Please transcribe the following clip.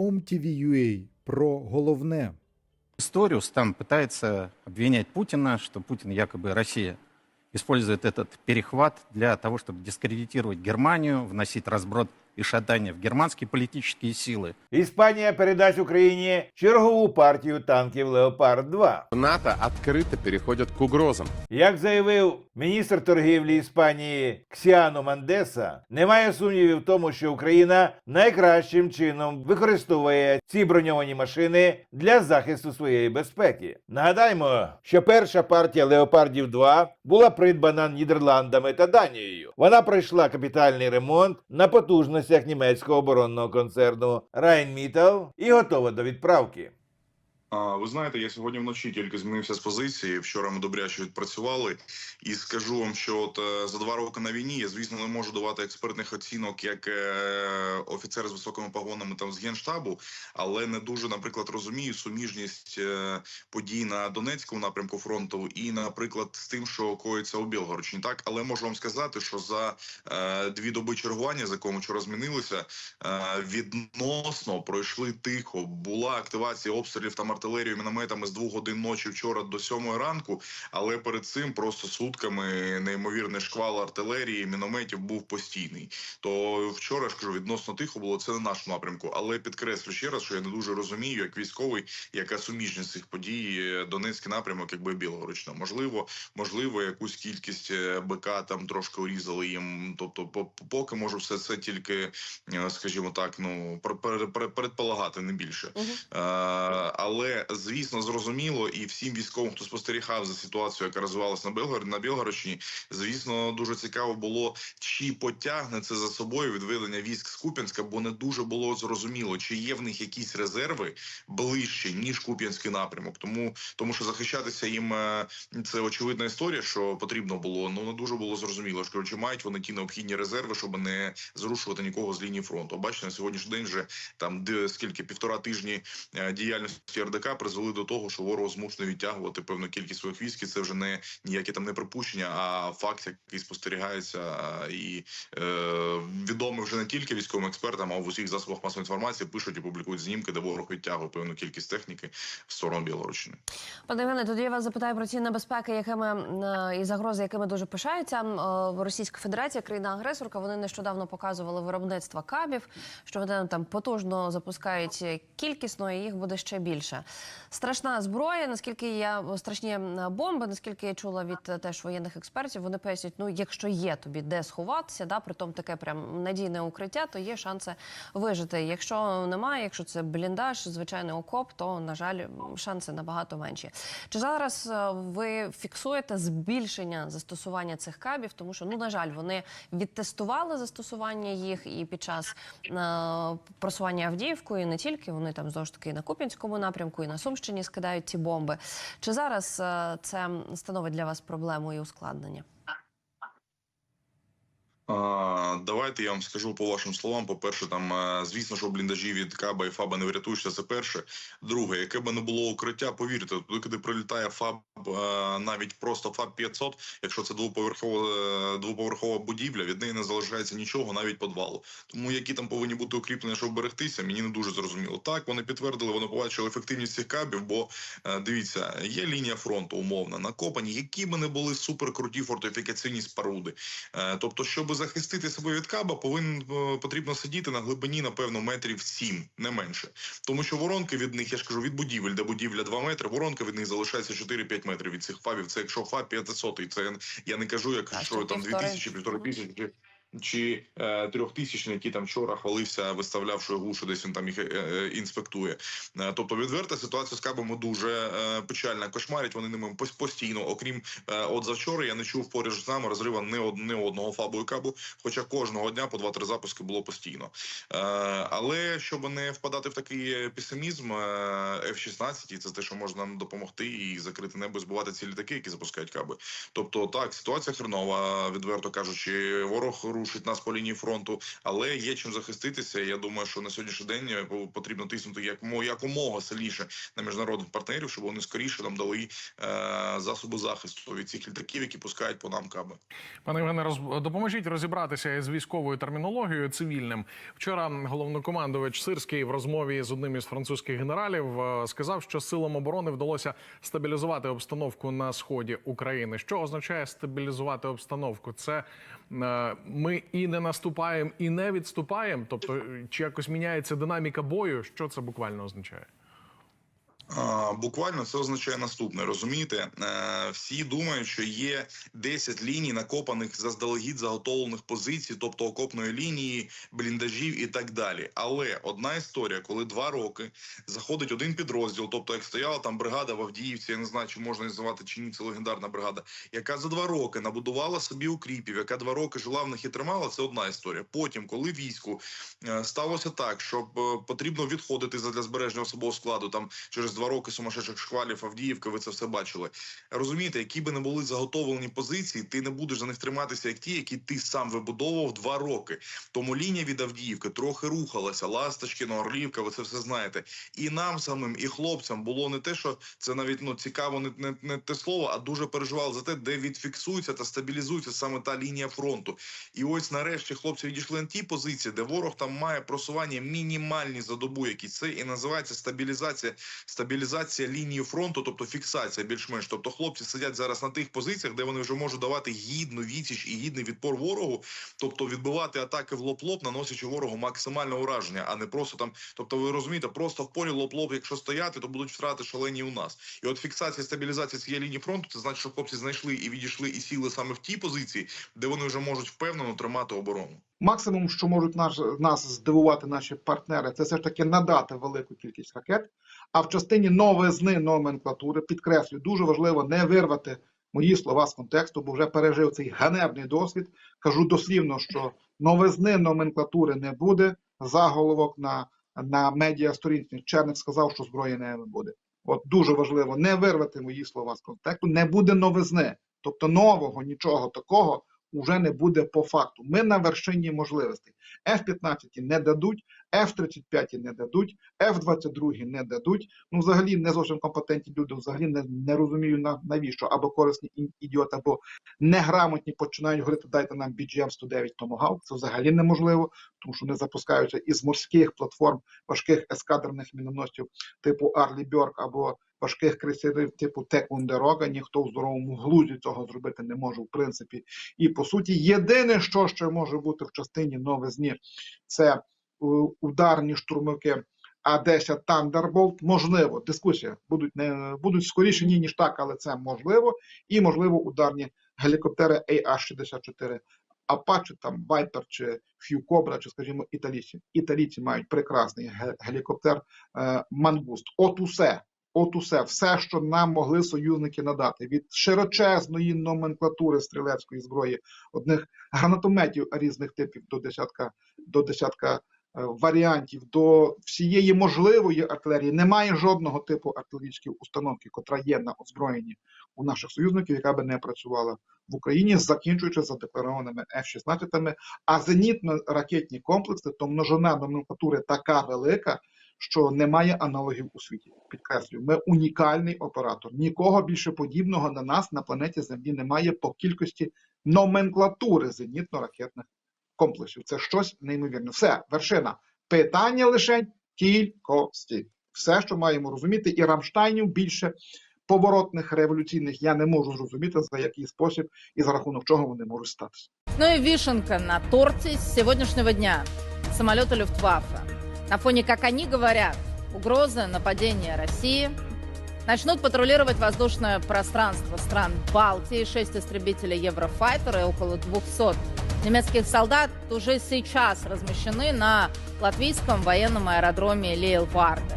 OMTV.ua про головне. Историус там пытается обвинять Путина, что Путин якобы Россия использует этот перехват для того, чтобы дискредитировать Германию, вносить разброд и шатание в германские политические силы. Іспанія передасть Україні чергову партію танків Леопард 2 НАТО открыто переходят к угрозам. Як заявив міністр торгівлі Іспанії Ксіано Мандеса, немає сумнівів в тому, що Україна найкращим чином використовує ці броньовані машини для захисту своєї безпеки. Нагадаємо, що перша партія Леопардів 2 була придбана Нідерландами та Данією. Вона пройшла капітальний ремонт на потужностях німецького оборонного концерну Rheinmetall і готова до відправки. Ви знаєте, я сьогодні вночі тільки змінився з позиції. Вчора ми добряче відпрацювали, і скажу вам, що от е, за два роки на війні я звісно не можу давати експертних оцінок як е, офіцер з високими погонами там з генштабу, але не дуже, наприклад, розумію суміжність е, подій на Донецькому напрямку фронту і, наприклад, з тим, що коїться у Білгородчині. Так, але можу вам сказати, що за дві доби чергування, за якому вчора змінилися, відносно пройшли тихо. Була активація обстрілів там артилерією мінометами з двох годин ночі вчора до сьомої ранку. Але перед цим просто сутками неймовірний шквал артилерії, мінометів був постійний. То вчора ж кажу, відносно тихо було це на нашому напрямку. Але підкреслю ще раз, що я не дуже розумію, як військовий, яка суміжність цих подій е, Донецький напрямок, якби Білгородщина. Можливо, можливо, якусь кількість е, БК там трошки урізали їм. Тобто, по- поки можу все це тільки, е, скажімо так, ну пер- пер- пер- передполагати не більше. Е, але звісно, зрозуміло, і всім військовим, хто спостерігав за ситуацією, яка розвивалася на Білгород на Білгородщині, звісно, дуже цікаво було, чи потягне це за собою відведення військ з Куп'янська, бо не дуже було зрозуміло, чи є в них якісь резерви ближче ніж Куп'янський напрямок. Тому тому що захищатися їм е, це очевидна історія, що потрібно було. Ну не дуже було зрозуміло. Що чи мають вони ті необхідні резерви, щоб не зрушувати нікого з лінії фронту. Бачите, на сьогоднішній день вже там де скільки півтора тижні е, діяльності РДК призвели до того, що ворог змушений відтягувати певну кількість своїх військ. І це вже не ніякі там не припущення, а факт, який спостерігається і е, відомий вже не тільки військовим експертам, а в усіх засобах масової інформації пишуть і публікують знімки, де ворог відтягує певну кількість техніки в сторону Білорусі. Пане Євгене, тоді я вас запитаю про ці небезпеки, якими е, і загрози, якими дуже пишається е, Російська Федерація, країна-агресорка. Вони нещодавно показували виробництво кабів, що вони там потужно запускають кількісно, і їх буде ще більше. Страшна зброя. Наскільки я страшні бомби, наскільки я чула від е, теж воєнних експертів, вони пояснюють, ну якщо є тобі де сховатися, да, притом таке прям надійне укриття, то є шанси вижити. Якщо немає, якщо це бліндаж, звичайний окоп, то на жаль, шанси набагато менші. Чи зараз е, ви фіксуєте збільшення застосування цих кабів? Тому що ну на жаль, вони відтестували застосування їх і під час е, просування Авдіївкою, не тільки вони там знову таки на Куп'янському напрямку, і на Сумщині скидають ці бомби. Чи зараз е, це становить для вас проблему і ускладнення? Давайте я вам скажу по вашим словам. По перше, там е, звісно, що бліндажі від Каба і Фаба не врятуєшся. Це перше. Друге, яке би не було укриття, повірте, туди, коли прилітає Фаб, е, навіть просто Фаб 500, якщо це двоповерхова е, двоповерхова будівля, від неї не залишається нічого, навіть подвалу. Тому які там повинні бути укріплення, щоб берегтися, мені не дуже зрозуміло. Так вони підтвердили, вони побачили ефективність цих кабів. Бо дивіться, є лінія фронту умовна, накопані, які би не були суперкруті фортифікаційні споруди. Тобто, щоб захистити себе від каба, повинен потрібно сидіти на глибині, напевно, метрів 7, не менше. Тому що воронки від них, я ж кажу, від будівель, де будівля 2 метри, воронка від них залишається 4-5 метрів від цих фабів. Це якщо фаб 500, це я не кажу, як Так, що там півтори. 2000, півтори тисячі. Чи е, трьохтисячний, який там вчора хвалився, виставляв, що десь він там їх е, е, інспектує. Е, тобто, відверта ситуація з кабами дуже е, печальна. Кошмарять вони ними постійно. Окрім е, от завчора, я не чув поруч з нами розрива не, од, не одного фабу і кабу, хоча кожного дня по 2-3 запуски було постійно. Е, але щоб не впадати в такий песимізм, е, F-16, і це те, що може нам допомогти і закрити небо, і збивати ці літаки, які запускають каби. Тобто, так, ситуація хренова, відверто кажучи, ворог рушить нас по лінії фронту, але є чим захиститися. Я думаю, що на сьогоднішній день е, потрібно тиснути як мо- якомога сильніше на міжнародних партнерів, щоб вони скоріше нам дали е, засоби захисту від цих літаків, які пускають по нам каби. Пане Євгене, роз... допоможіть розібратися із військовою термінологією цивільним. Вчора головнокомандувач Сирський в розмові з одним із французьких генералів е, сказав, що силам оборони вдалося стабілізувати обстановку на сході України. Що означає стабілізувати обстановку? Це ми і не наступаємо, і не відступаємо. Тобто, е, чи якось міняється динаміка бою? Що це буквально означає? Буквально це означає наступне. Розумієте, е, всі думають, що є 10 ліній накопаних заздалегідь заготовлених позицій, тобто окопної лінії, бліндажів і так далі. Але одна історія, коли два роки заходить один підрозділ, тобто як стояла там бригада в Авдіївці, я не знаю, чи можна називати чи ні, це легендарна бригада, яка за два роки набудувала собі укріпів, яка два роки жила в них і тримала. Це одна історія. Потім, коли війську е, сталося так, що е, потрібно відходити для збереження особового складу там через два роки сумасшедших шквалів Авдіївки, ви це все бачили. Розумієте, які би не були заготовлені позиції, ти не будеш за них триматися, як ті, які ти сам вибудовував два роки. Тому лінія від Авдіївки трохи рухалася. Ласточкіно, Орлівка, ви це все знаєте. І нам самим, і хлопцям було не те, що це навіть ну цікаво, не, не, не те слово, а дуже переживали за те, де відфіксується та стабілізується саме та лінія фронту. І ось нарешті хлопці відійшли на ті позиції, де ворог там має просування мінімальні за добу, якісь це і називається стабілізація, стабілізація лінії фронту, тобто фіксація більш-менш. Тобто хлопці сидять зараз на тих позиціях, де вони вже можуть давати гідну відсіч і гідний відпор ворогу, тобто відбивати атаки в лоб-лоб, наносячи ворогу максимальне ураження, а не просто там. Тобто, ви розумієте, просто в полі лоб-лоб, якщо стояти, то будуть втрати шалені у нас. І от фіксація стабілізація цієї лінії фронту, це значить, що хлопці знайшли і відійшли і сіли саме в ті позиції, де вони вже можуть впевнено тримати оборону. Максимум, що можуть наш, нас здивувати наші партнери, це все ж таки надати велику кількість ракет. А в частині новизни номенклатури, підкреслюю, дуже важливо не вирвати мої слова з контексту, бо вже пережив цей ганебний досвід. Кажу дослівно, що новизни номенклатури не буде. Заголовок на, на медіасторінці Черник сказав, що зброї не буде. От дуже важливо не вирвати мої слова з контексту. Не буде новизни, тобто нового нічого такого уже не буде по факту. Ми на вершині можливостей. F-15 не дадуть, F-35 не дадуть, F-22 не дадуть. Ну, взагалі не зовсім компетентні люди, взагалі не, не розумію на, навіщо, або корисні ідіоти, або неграмотні починають говорити, дайте нам BGM-109 Tomahawk. Це взагалі неможливо, тому що вони запускаються із морських платформ важких ескадренних міноносців типу Арлі Бьорк або важких крейсерів типу Теквундерога. Ніхто в здоровому глузді цього зробити не може, в принципі. І по суті, єдине, що ще може бути в частині новизні, це ударні штурмовики А-10 Thunderbolt. Можливо, дискусія будуть не будуть скоріше ні, ніж так, але це можливо. І можливо ударні гелікоптери AH-64 Apache, там Viper чи Cobra, чи скажімо, італійці. Італійці мають прекрасний гелікоптер е, Мангуст. От усе. От усе, все, що нам могли союзники надати, від широчезної номенклатури стрілецької зброї, одних гранатометів різних типів до десятка, до десятка е, варіантів, до всієї можливої артилерії. Немає жодного типу артилерійської установки, котра є на озброєнні у наших союзників, яка би не працювала в Україні, закінчуючи задекларованими F-16, а зенітно-ракетні комплекси, то множина номенклатури така велика, що немає аналогів у світі. Підкреслюю, ми унікальний оператор. Нікого більше подібного на нас на планеті Землі немає по кількості номенклатури зенітно-ракетних комплексів. Це щось неймовірне. Все, вершина. Питання лише кількості. Все, що маємо розуміти, і Рамштайнів більше поворотних революційних я не можу зрозуміти, за який спосіб і за рахунок чого вони можуть статися. Ну и вишенка на торте с сегодняшнего дня. Самолеты Люфтваффе. На фоне, как они говорят, угрозы нападения России начнут патрулировать воздушное пространство стран Балтии. Шесть истребителей Еврофайтер и около 200 немецких солдат уже сейчас размещены на латвийском военном аэродроме Лейлварде.